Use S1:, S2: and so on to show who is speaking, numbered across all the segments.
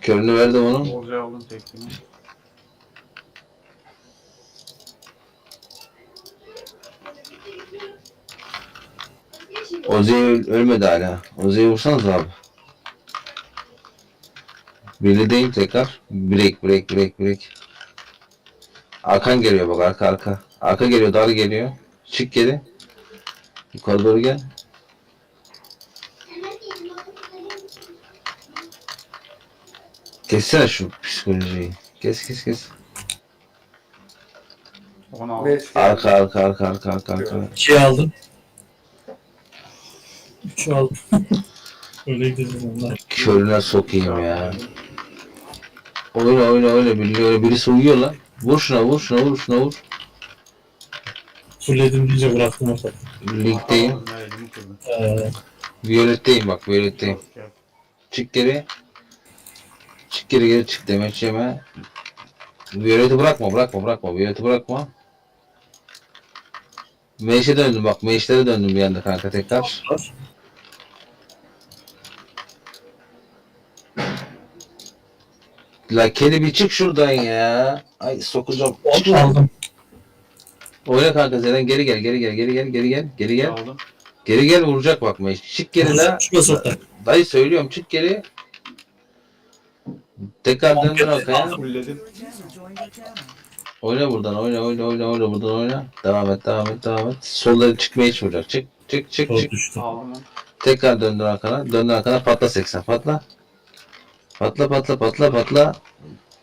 S1: Körünü verdim onun.
S2: Bolca aldım tekniği.
S1: Ozi öl- ölmedi hala. Ozi'yi vursanız abi. Birliğdeyim tekrar. Break break break break. Arkan geliyor bak arka arka. Arka geliyor dar geliyor. Çık geri. Yukarı doğru gel. Kessene şu psikolojiyi. Kes kes kes.
S2: 10 aldım.
S3: Beş
S1: Arka arka arka arka arka arka.
S4: 2'yi aldım. 3'ü aldım. Öyle gideceğiz onlar.
S1: Körüne sokayım ya. Oyna oyna oyna birliği öyle birisi uyuyor lan. Vur şuna vur şuna vur şuna vur.
S4: Fulledim deyince bıraktım
S2: elimi kırdım.
S4: Ee,
S1: Violet'teyim bak Violet'teyim. Çık geri. Çık geri geri çık demeç yeme. Violet'i bırakma bırakma bırakma. Violet'i bırakma. Meşe döndüm bak. Meşlere döndüm bir anda kanka tekrar. La kedi bir çık şuradan ya. Ay sokacağım. Çık
S4: aldım.
S1: Oyna kanka Zeren geri gel geri gel geri gel geri gel geri gel.
S2: Aldım.
S1: Geri gel vuracak bak Meş. Çık geri la. Dayı söylüyorum çık geri. Tekrar döndür arkaya.
S2: Fullledim.
S1: Oyna buradan oyna oyna oyna oyna buradan oyna. Devam et devam et devam et. Solları çıkmaya hiç vuracak. Çık çık çık çık.
S4: düştü.
S2: Aldım.
S1: Tekrar döndür arkana. Döndür arkana patla 80 patla. Patla patla patla patla.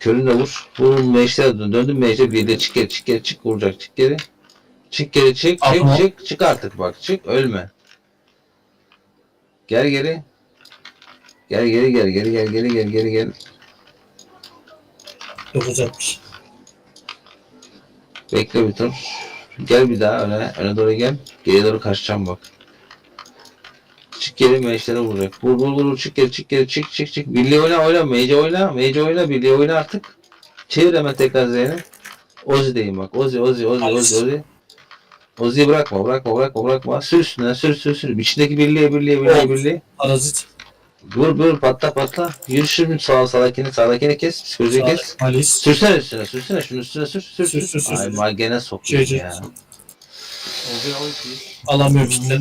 S1: Körünle vur. Vur meşlere dön. Döndün meşlere bir de çık geri çık geri çık vuracak çık geri. Çık geri çık çık
S4: Tamam.
S1: çık çık artık bak çık ölme. Gel geri. Gel geri gel geri gel geri gel geri gel.
S4: Yapacakmış.
S1: Bekle bir tur. Gel bir daha öne, öne doğru gel. Geri doğru kaçacağım bak. Çık geri meşlere vuracak. Vur vur vur çık geri çık geri çık çık çık. Birliği oyna oyna mece oyna mece oyna birliği oyna artık. Çevir hemen tekrar Zeynep. Ozi'deyim bak. Ozi Ozi Ozi Ozi Ozi. Ozi'yi bırakma bırakma bırakma bırakma. Sür üstüne sür sür sür. İçindeki birliğe birliğe birliğe birliğe.
S4: Parazit.
S1: Vur vur patla patla. Yürü şimdi sağa sağdakini sağdakini kes. Psikolojiyi kes.
S4: Malis.
S1: Sürsene üstüne, sürsene şunun üstüne sür, sür,
S4: Sür,
S1: sür.
S4: sür, sür,
S1: Ay
S4: sür.
S1: magene sokuyor
S4: Şey,
S1: ya.
S2: Bolca al ikiyi.
S4: Alamıyorum işte.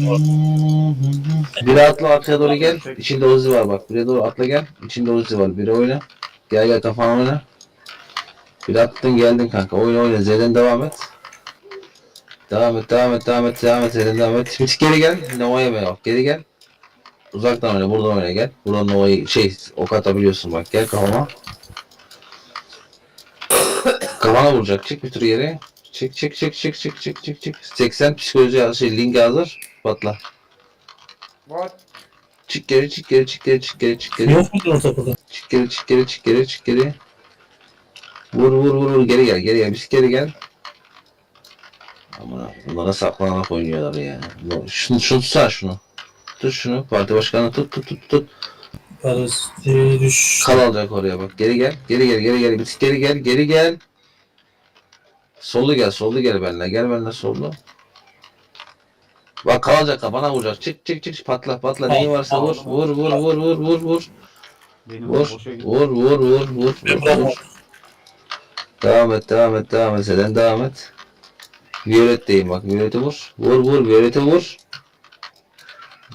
S1: Biri atla arkaya doğru gel. İçinde Uzi var bak. Bire doğru atla gel. İçinde Uzi var. Biri oyna. Gel gel kafana oyna. Biri attın geldin kanka. Oyna oyna. Z'den devam et. Devam et, devam et, devam et, devam et. Z'den devam et. Hiç geri gel. Nova'ya be bak. Geri gel. Uzaktan oyna. Buradan oyna gel. Buradan Nova'yı şey ok atabiliyorsun bak. Gel kafama. Kafana vuracak. Çık bir tur geri. Çık çık çık çık çık çık çık çık. 80 psikoloji şey link hazır. Patla.
S2: What?
S1: Çık geri çık geri çık geri çık geri çık geri.
S4: Yok muydu o kapıda?
S1: Çık geri çık geri çık geri çık geri. Vur vur vur vur geri gel geri gel biz geri gel. Aman bunlara saklanarak oynuyorlar ya. Bu- Şunu şunu tutsana şunu. Tut şunu parti başkanı tut tut tut tut.
S4: Düş.
S1: Kal alacak oraya bak. Geri gel geri gel geri gel biz geri gel geri gel. Sollu gel sollu gel benimle gel benimle sollu. Bak kalacak bana vuracak. Çık çık çık patla patla neyin varsa vur vur vur vur vur vur vur.
S2: Benim
S1: Vur, vur, vur, vur, vur, vur. Devam et, devam et, devam et. Seden devam et. Violet'teyim bak. Violet'e vur. Vur, vur, Violet'e vur.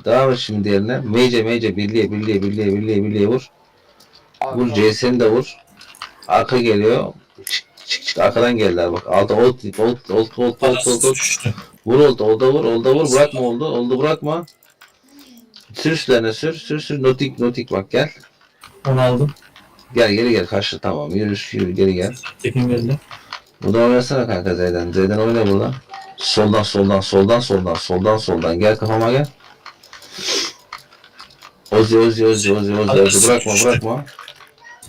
S1: Devam et şimdi diğerine. Mece, mece, birliğe, birliğe, birliğe, birliğe, birliğe vur. Vur, CS'ni de vur. Arka geliyor. Çık, çık, çık. Arkadan geldiler bak. Altta old, old, old, old, old, old, old. Vur oldu, olda vur, olda vur. Bırakma oldu, oldu bırakma. Sür üstlerine sür, sür, sür. Notik, notik bak gel.
S4: Onu aldım.
S1: Gel geri gel karşı tamam yürü yürü geri gel.
S4: Tekin geldi.
S1: Buradan oynasana kanka Z'den. Z'den oyna buradan. Soldan soldan soldan soldan soldan soldan gel kafama gel. Ozi Ozi Ozi Ozi Ozi Ozi bırakma bırakma.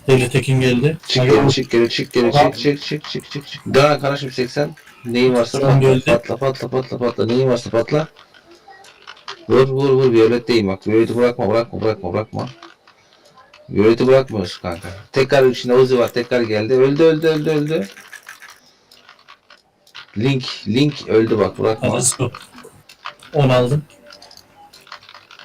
S4: Deli Tekin geldi.
S1: Çık geri çık geri çık geri çık çık çık çık çık çık. Arkana şimdi 80. Neyin varsa patla, patla patla patla patla neyin varsa patla. Vur vur vur Violet değil bak. Violet'i bırakma bırakma bırakma bırakma. Violet'i bırakmıyoruz kanka. Tekrar içinde Ozi var tekrar geldi. Öldü öldü öldü öldü. Link Link öldü bak bırakma.
S4: Yok. Onu aldım.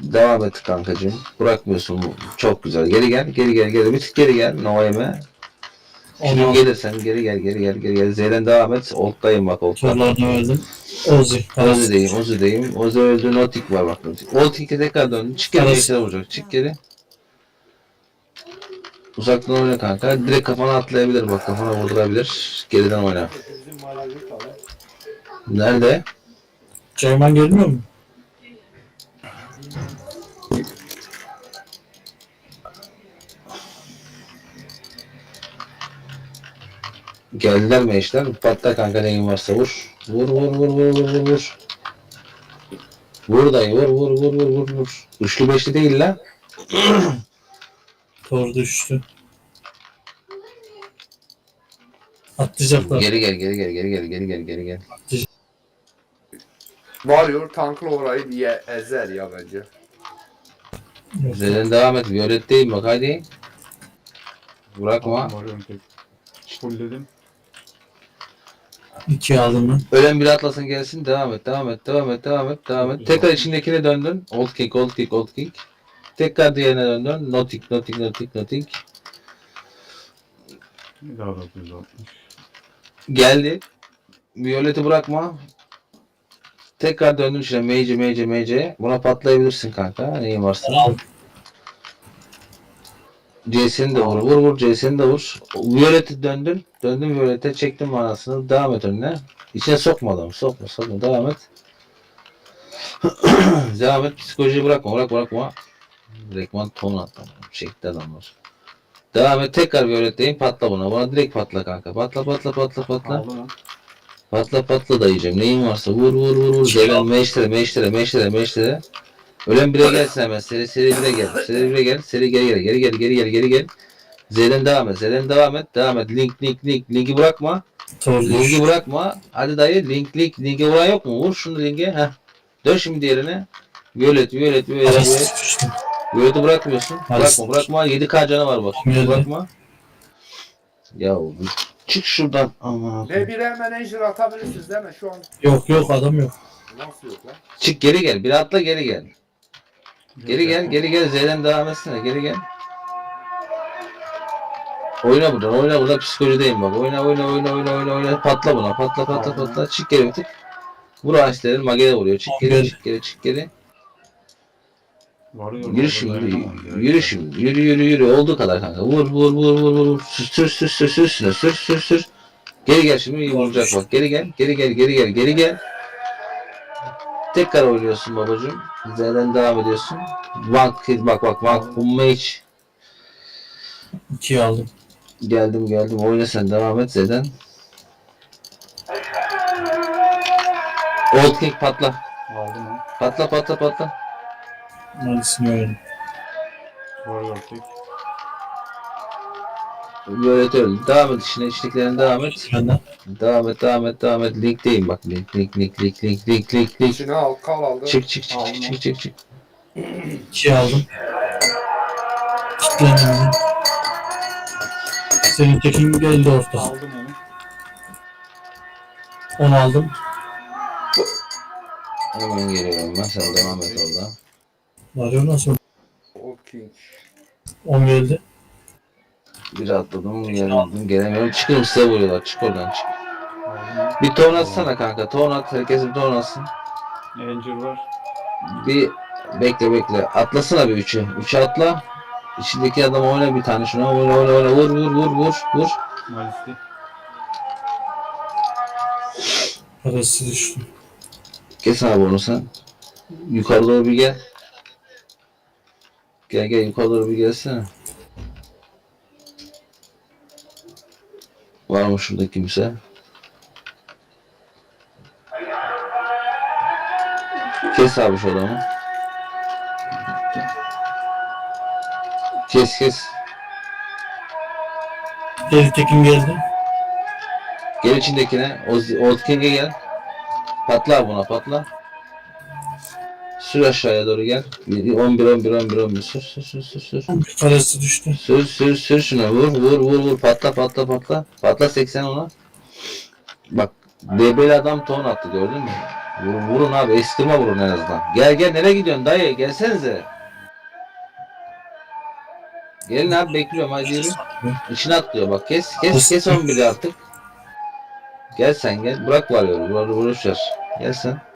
S1: Devam et kankacığım. Bırakmıyorsun. Çok güzel. Geri gel. Geri gel. Geri bir tık geri gel. Noeme.
S4: Onu
S1: Şimdi
S4: aldım.
S1: gelirsen geri gel. Geri gel. Geri gel. Z'den devam et. Old'dayım bak. Old'da.
S4: Turlarını verdim. Ozi.
S1: Ozi'deyim. Ozi'deyim. Ozi öldü. Notik var bak. Otik'e tekrar dön. Çık geri. Geçire vuracak. Çık geri. Uzaktan oyna kanka. Direkt kafana atlayabilir bak. Kafana vurdurabilir. Geriden oyna. Nerede?
S4: Ceyman gelmiyor mu?
S1: Geldiler mi eşler? Patla kanka neyin varsa vur. Vur vur vur vur vur vur vur. Vur dayı vur vur vur vur vur vur. Üçlü beşli değil lan.
S4: Tor düştü. Atlayacaklar.
S1: Geri gel geri gel geri gel geri gel geri gel.
S3: Warrior tankla orayı diye ezer ya bence.
S4: Yok.
S1: Zeden devam et. Violet değil bak hadi. Bırakma.
S2: Fullledim.
S4: İki aldım ben.
S1: Ölen bir atlasın gelsin. Devam et devam et devam et devam et devam et. Tekrar içindekine döndün. Old kick old kick old kick. Tekrar diğerine döndün. Notik notik notik notik.
S2: Bir daha 960.
S1: Geldi. Violet'i bırakma. Tekrar döndün içine. Mage, mage, mage. Buna patlayabilirsin kanka. Neyin varsa. C'sini de vur. Vur vur C'sini de vur. Violet'i döndün. Döndün Violet'e. Çektin manasını. Devam et önüne. İçine sokma adamı. Sokma sokma. Devam et. Devam et. Psikolojiyi bırakma. Bırak bırakma. Rekman ton attı. Çekti adamlar. Devam et. Tekrar Violet'teyim. Patla buna. Buna direkt patla kanka. Patla patla patla patla.
S2: Aldı lan.
S1: Patla patla dayıcım. Neyin varsa vur vur vur vur. Zelen meştere meştere meştere meştere. Ölen bire gelsin hemen. Seri seri bire gel. Seri bire gel. Seri geri gel. Geri gel geri gel geri gel. Z'den devam et. Z'den devam et. Devam et. Link link link. Linki bırakma. Linki bırakma. Hadi dayı link link. Linki vuran yok mu? Vur şunu linke. Heh. Dön şimdi diğerine. Violet violet violet violet. Violet'i bırakmıyorsun. Bırakma bırakma. 7k canı var bak. Bırakma. Ya çık şuradan. Aman.
S3: Ne bir hemen ejder atabilirsiniz değil mi? Şu an
S4: Yok yok adam yok.
S3: nasıl yok lan?
S1: Çık geri gel. Bir atla geri gel. Geri gel, geri gel. Z'den devam etsene. Geri gel. Oyna buradan, oyna burada psikolojideyim bak. Oyna, oyna, oyna, oyna, oyna, oyna. Patla buna, patla, patla, patla. Çık geri bir tık. Vur ağaçları, magede vuruyor. Çık geri, çık geri, çık geri.
S2: Varıyor.
S1: Yürü şimdi, yürü şimdi. Yürü, yürü, yürü. Olduğu kadar kanka. Vur, vur, vur, vur, vur. Sür, sür, sür, sür, sür, sür, sür, sür. Geri gel şimdi, iyi vuracak bak. Geri gel, geri gel, geri gel, geri gel. Tekrar oynuyorsun babacığım. Z'den devam ediyorsun. Bak, bak, bak, bak. Bu mage.
S4: İki aldım.
S1: Geldim geldim. Oyna sen devam et Z'den. Old kick patla.
S2: Aldım.
S1: Patla patla patla.
S4: Verdim.
S2: Varıyor tek.
S1: Böyle öldü. Devam et işine. içliklerine devam et.
S4: Benden.
S1: Devam et devam et devam et. Linkteyim bak. Link link link link link link link link.
S3: İçine al kal aldı.
S1: Çık çık çık çık çık çık çık.
S4: İki aldım. Kitlendim. Senin tekin geldi orta.
S2: Aldım onu.
S4: Onu aldım.
S1: Hemen geliyorum ben. Sen devam et orada.
S4: Varıyor nasıl?
S3: King.
S4: On geldi.
S1: Bir atladım. Geldim. Gelemiyorum. Çıkın size vuruyorlar. Çık oradan çık. Bir ton atsana kanka. Ton at. Herkes bir ton atsın.
S2: Angel var.
S1: Bir bekle bekle. Atlasana bir üçü. Üçe atla. İçindeki adam oyna bir tane şuna. Oyna oyna oyna. Vur vur vur vur vur.
S2: Malisli.
S4: Parası düştü.
S1: Kes abi onu sen. Yukarı doğru bir gel. Gel gel yukarı bir gelsene. Var mı şurada kimse? Kes abi şu adamı. Kes kes.
S4: Deli tekin geldi.
S1: Gel içindekine. Old King'e gel. Patla buna patla. Sür aşağıya doğru gel. 11 11 11 11 sür sür sür sür sür.
S4: Parası düştü.
S1: Sür sür sür şuna vur vur vur vur patla patla patla. Patla 80 ona. Bak DB'li adam ton attı gördün mü? Vurun, vurun abi estirme vurun en azından. Gel gel nereye gidiyorsun dayı gelsenize. Gelin abi bekliyorum hadi yürü. İçine atlıyor bak kes kes kes 11'i artık. Gel sen gel bırak var vuruş ver. Gel sen.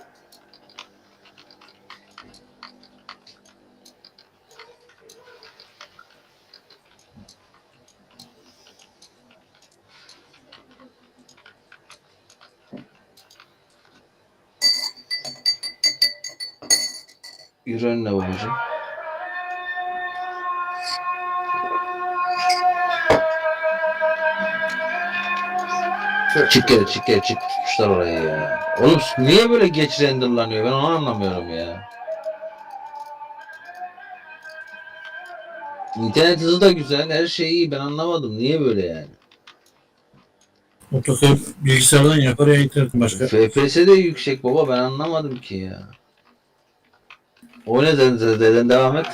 S1: Yürü önüne babacığım.
S3: Çık.
S1: Çık geri çık geri çık. Kuşlar oraya ya. Oğlum niye böyle geç renderlanıyor ben onu anlamıyorum ya. İnternet hızı da güzel her şey iyi ben anlamadım niye böyle yani.
S4: AutoCAD bilgisayardan yapar ya internetin başka.
S1: FPS de yüksek baba ben anlamadım ki ya. Oyna deden, deden devam et.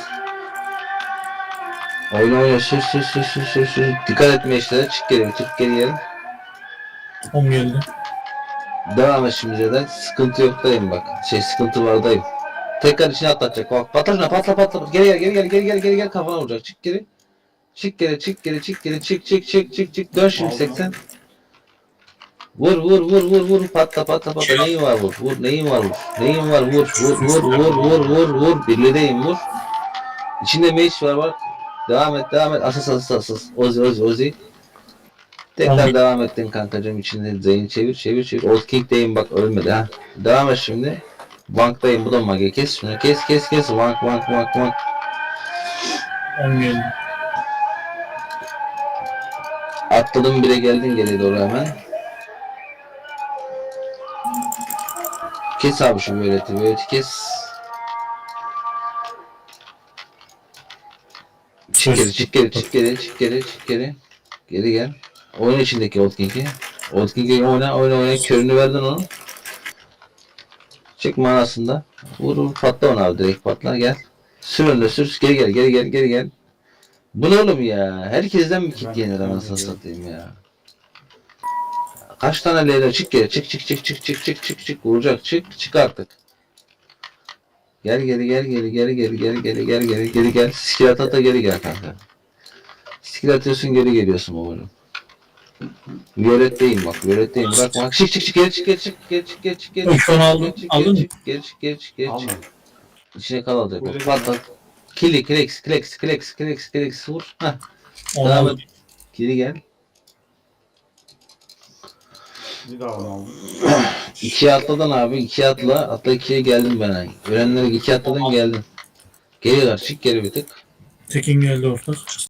S1: Oyna oyna sür sür sür sür sür sür. Dikkat etme işlere çık geri çık geri geri.
S4: 10 geldi.
S1: Devam et şimdi Zeden. Sıkıntı yoktayım bak. Şey sıkıntı vardayım. Tekrar içine atlatacak. Bak patla patla patla. Geri gel geri gel geri gel geri gel kafana vuracak. Çık geri. Çık geri çık geri çık geri çık çık çık çık çık. Dön şimdi
S2: Aldım.
S1: 80. Vur vur vur vur vur. Patla patla patla. Neyin var vur? Vur neyin var vur? Neyin var? Vur vur vur vur vur vur vur. Birliğdeyim vur. İçinde mage var bak. Devam et devam et. Asas asas asas. Ozi ozi ozi. Tekrar
S4: Tamam.
S1: devam ettin kankacığım. İçinde Zeyn çevir çevir çevir. Old King'deyim bak ölmedi ha. Devam et şimdi. Bank'tayım bu da mage. Kes şunu. Kes kes kes. Bank bank bank bank.
S4: 10 geldi.
S1: Atladım bire geldin geriye doğru hemen. Kes abi şu böyleti böyleti kes. Çık geri çık geri çık geri çık geri çık geri. Geri gel. Oyna içindeki Old King'i. Old King'i oyna oyna oyna körünü verdin onun. Çık manasında. Vur vur patla ona abi direkt patla gel. Sür önde sür geri gel geri gel geri gel. Bu ne oğlum ya? Herkesten mi kit yenir anasını satayım ya? Kaç tane Leyla çık geri çık çık çık çık çık çık çık çık vuracak çık çık artık. Gel geri gel geri geri geri geri geri geri geri geri gel. Skill at ata geri gel kanka. Skill atıyorsun geri geliyorsun babacım. Violet'teyim bak Violet'teyim bırak bak çık çık çık geri çık geri çık geri çık geri çık geri
S4: Bak,
S1: çık
S4: şu an aldım.
S1: geri çık,
S4: Aldın
S1: geri
S4: mı?
S1: çık, geri çık geri çık geri çık. İçine kalacak
S2: Buyurun.
S1: o patlat. Kili kleks kleks kleks kleks kleks vur. Heh
S4: 10
S1: Devam et. Geri gel.
S2: Bir daha onu aldım.
S1: İkiye atladın abi. ikiye atla. Atla ikiye geldim ben. Ölenlere iki atladın geldin. Geri ver. Çık geri bir tık.
S4: Tekin geldi ortak.